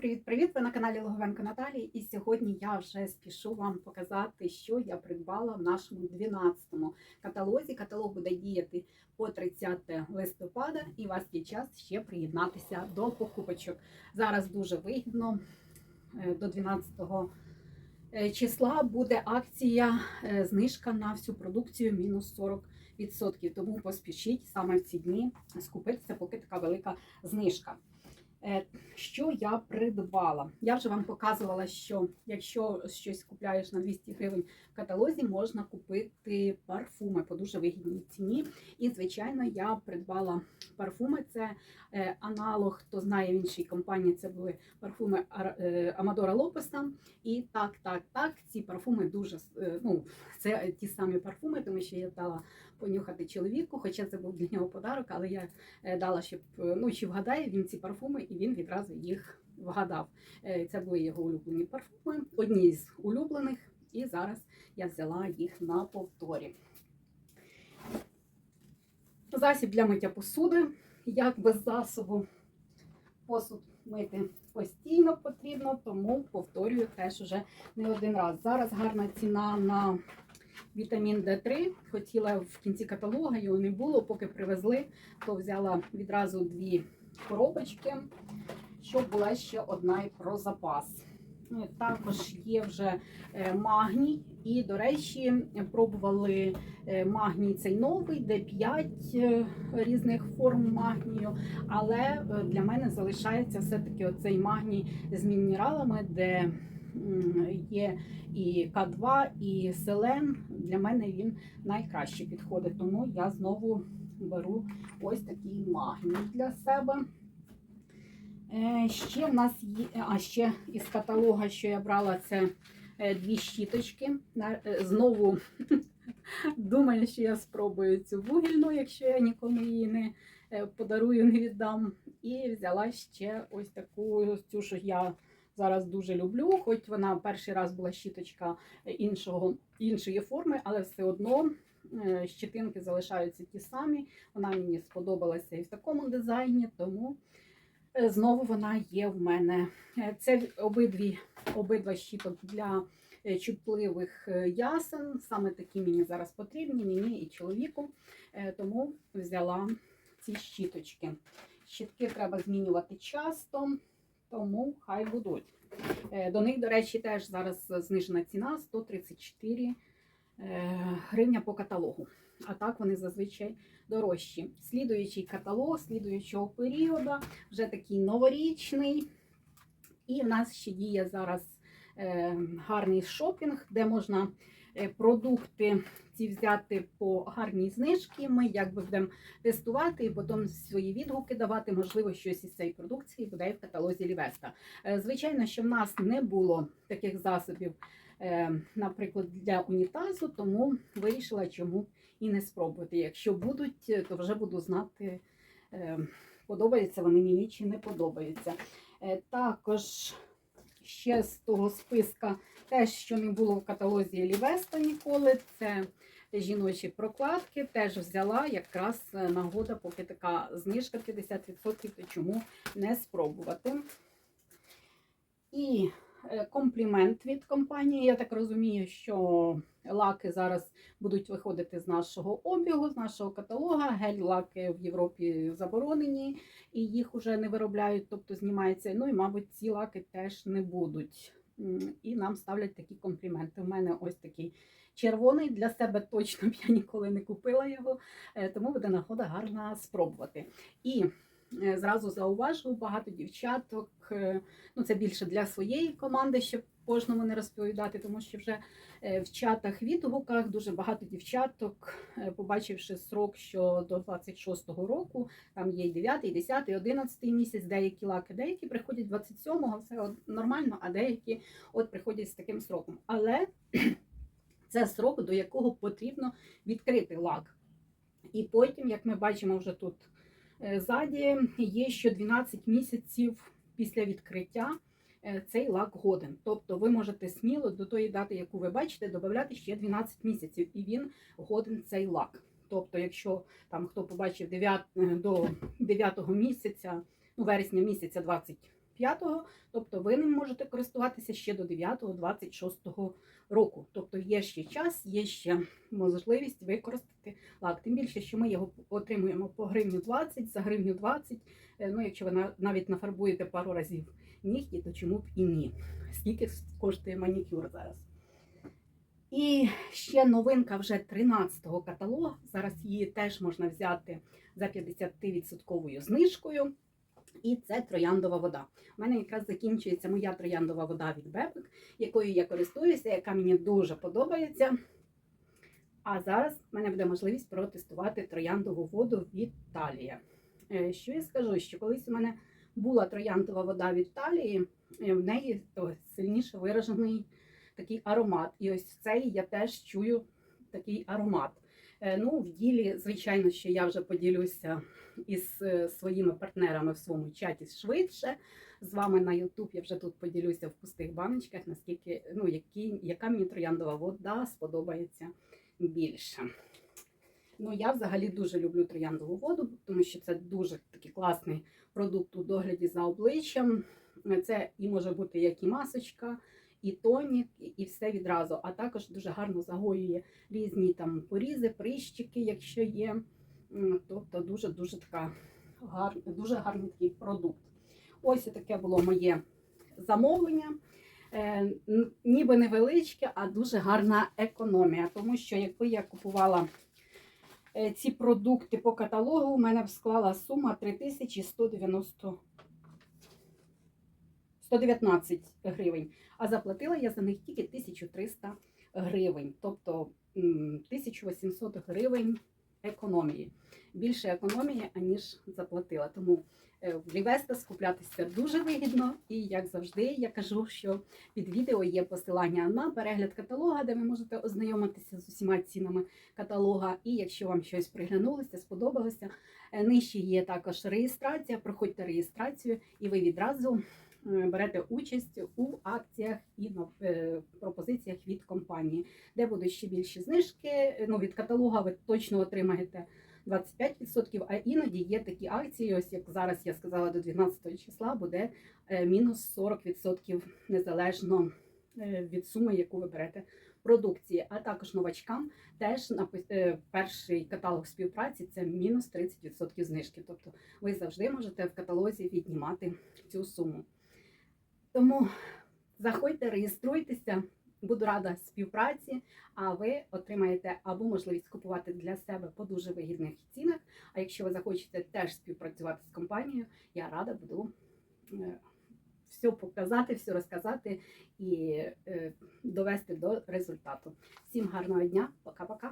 привіт-привіт! Ви на каналі Логовенко Наталії. І сьогодні я вже спішу вам показати, що я придбала в нашому 12-му каталозі. Каталог буде діяти по 30 листопада, і у вас є час ще приєднатися до покупочок. Зараз дуже вигідно. е, До 12 е, числа буде акція е, знижка на всю продукцію мінус 40%. Тому поспішіть саме в ці дні скупитися, поки така велика знижка. Е, Що я придбала? Я вже вам показувала, що якщо щось купляєш на 200 гривень в каталозі, можна купити парфуми по дуже вигідній ціні. І, звичайно, я придбала парфуми. Це е, аналог, хто знає в іншій компанії, це були парфуми е, Амадора Лопеса. І так, так, так, ці парфуми дуже ну, це ті самі парфуми, тому що я дала понюхати чоловіку, хоча це був для нього подарок, але я дала, щоб ну чи вгадає він ці парфуми, і він відразу їх вгадав. Е, Це були його улюблені парфуми, одні з улюблених, і зараз я взяла їх на повторі. Засіб для миття посуди. Як без засобу посуд мити постійно потрібно, тому повторюю теж уже не один раз. Зараз гарна ціна на вітамін D3. Хотіла в кінці каталога, його не було, поки привезли, то взяла відразу дві коробочки, щоб була ще одна і про запас. Ну, Також є вже е, магній, і, до речі, пробували е, магній цей новий, де 5 різних форм магнію. Але е, для мене залишається все-таки оцей магній з мінералами, де є і К2, і селен. Для мене він найкраще підходить. Тому я знову беру ось такий магній для себе. Е, Ще в нас є, а ще із каталога, що я брала, це е, дві щіточки. Е, Знову думаю, що я спробую цю вугільну, якщо я нікому її не подарую, не віддам. І взяла ще ось таку цю, що я зараз дуже люблю. Хоч вона перший раз була щіточка іншого, іншої форми, але все одно е, щетинки залишаються ті самі. Вона мені сподобалася і в такому дизайні, тому е, знову вона є в мене. Е, Це обидві, обидва щіток для чутливих ясен. Саме такі мені зараз потрібні, мені і чоловіку. Тому взяла ці щіточки. Щітки треба змінювати часто, тому хай будуть. До них, до речі, теж зараз знижена ціна 134 е, гривня по каталогу. А так вони зазвичай дорожчі. Слідуючий каталог, слідуючого періоду, вже такий новорічний. І в нас ще діє зараз е, гарний шопінг, де можна е, продукти ці взяти по гарній знижці. Ми якби будемо тестувати і потім свої відгуки давати. Можливо, щось із цієї продукції буде в каталозі Лівеста. Е, Звичайно, що в нас не було таких засобів, е, наприклад, для унітазу, тому вирішила, чому і не спробувати. Якщо будуть, е, то вже буду знати, е, подобаються вони мені чи не подобаються. Е, Також ще з того списка, те, що не було в каталозі Лівеста ніколи, це жіночі прокладки. Теж взяла якраз е, нагода, поки така знижка 50%, то чому не спробувати. І комплімент від компанії. Я так розумію, що лаки зараз будуть виходити з нашого обігу, з нашого каталога. Гель-лаки в Європі заборонені і їх вже не виробляють, тобто знімається. Ну і, мабуть, ці лаки теж не будуть. І нам ставлять такі компліменти. У мене ось такий червоний. Для себе точно б я ніколи не купила його, е, тому буде нагода гарна спробувати. І е, зразу зауважу, багато дівчаток. е, Ну, це більше для своєї команди, щоб кожному не розповідати, тому що вже е, в чатах відгуках дуже багато дівчаток, е, побачивши срок, що до 26-го року там є і 9, і 10, і 11 місяць, деякі лаки, деякі приходять 27-го, все нормально, а деякі от приходять з таким сроком. Але це срок, до якого потрібно відкрити лак. І потім, як ми бачимо вже тут е, ззаді, є ще 12 місяців після відкриття е, цей лак годен. Тобто ви можете сміло до тої дати, яку ви бачите, додати ще 12 місяців, і він годен цей лак. Тобто, якщо там хто побачив 9, е, до 9 місяця, ну вересня місяця 25 25-го, тобто ви ним можете користуватися ще до 9-го 26-го року. Тобто є ще час, є ще можливість використати лак. Тим більше, що ми його отримуємо по гривню 20, за гривню 20. Е, Ну, якщо ви навіть нафарбуєте пару разів нігті, то чому б і ні? Скільки коштує манікюр зараз? І ще новинка вже 13-го каталогу. Зараз її теж можна взяти за 50% знижкою. І це трояндова вода. У мене якраз закінчується моя трояндова вода від Бепик, якою я користуюся, яка мені дуже подобається. А зараз в мене буде можливість протестувати трояндову воду від Талія. Е, Що я скажу? Що колись у мене була трояндова вода від Талії, в неї сильніше виражений такий аромат. І ось цей я теж чую такий аромат. Е, Ну, в ділі, звичайно, що я вже поділюся із е, своїми партнерами в своєму чаті швидше. З вами на YouTube я вже тут поділюся в пустих баночках, наскільки ну, які, яка мені трояндова вода сподобається більше. Ну, я взагалі дуже люблю трояндову воду, тому що це дуже такий класний продукт у догляді за обличчям. Це і може бути як і масочка, і тонік, і- все відразу. А також дуже гарно загоює різні там порізи, прищики, якщо є. Тобто дуже дуже така гар, дуже гарний такий продукт. Ось таке було моє замовлення. Е, ніби невеличке, а дуже гарна економія. Тому що якби я купувала е, ці продукти по каталогу, у мене б склала сума 3190 119 гривень. А заплатила я за них тільки 1300 гривень, тобто 1800 гривень економії. Більше економії, аніж заплатила. Тому е, в Лівеста скуплятися дуже вигідно. І як завжди, я кажу, що під відео є посилання на перегляд каталога, де ви можете ознайомитися з усіма цінами каталога. І якщо вам щось приглянулося, сподобалося, е, нижче є також реєстрація. Проходьте реєстрацію, і ви відразу берете участь у акціях і на е, пропозиціях від компанії, де будуть ще більші знижки. Ну від каталога ви точно отримаєте 25%, а іноді є такі акції, ось як зараз я сказала, до 12 числа буде е, мінус 40% незалежно е, від суми, яку ви берете продукції. А також новачкам теж е, перший каталог співпраці це мінус 30% знижки. Тобто ви завжди можете в каталозі віднімати цю суму. Тому заходьте, реєструйтеся. Буду рада співпраці, а ви отримаєте або можливість купувати для себе по дуже вигідних цінах. А якщо ви захочете теж співпрацювати з компанією, я рада буду е, все показати, все розказати і е, довести до результату. Всім гарного дня, пока-пока.